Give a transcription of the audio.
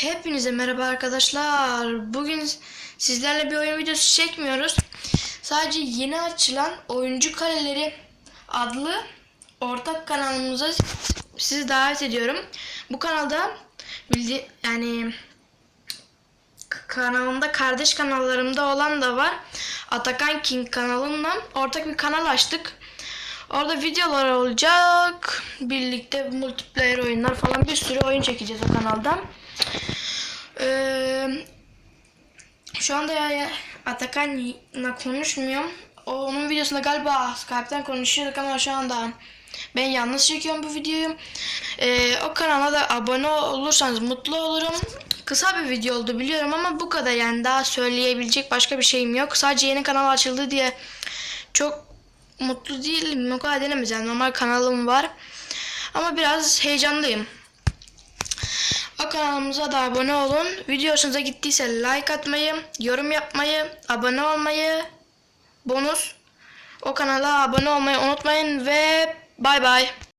Hepinize merhaba arkadaşlar. Bugün sizlerle bir oyun videosu çekmiyoruz. Sadece yeni açılan Oyuncu Kaleleri adlı ortak kanalımıza sizi davet ediyorum. Bu kanalda bildi yani kanalımda kardeş kanallarımda olan da var. Atakan King kanalından ortak bir kanal açtık. Orada videolar olacak. Birlikte multiplayer oyunlar falan bir sürü oyun çekeceğiz o kanaldan. Ee, şu anda Atakan'la konuşmuyorum. O, onun videosunda galiba Skype'ten konuşuyorduk ama şu anda ben yalnız çekiyorum bu videoyu. Ee, o kanala da abone olursanız mutlu olurum. Kısa bir video oldu biliyorum ama bu kadar yani daha söyleyebilecek başka bir şeyim yok. Sadece yeni kanal açıldı diye çok mutlu değilim. Denemez yani normal kanalım var. Ama biraz heyecanlıyım. O kanalımıza da abone olun. Video hoşunuza gittiyse like atmayı, yorum yapmayı, abone olmayı, bonus o kanala abone olmayı unutmayın ve bay bay.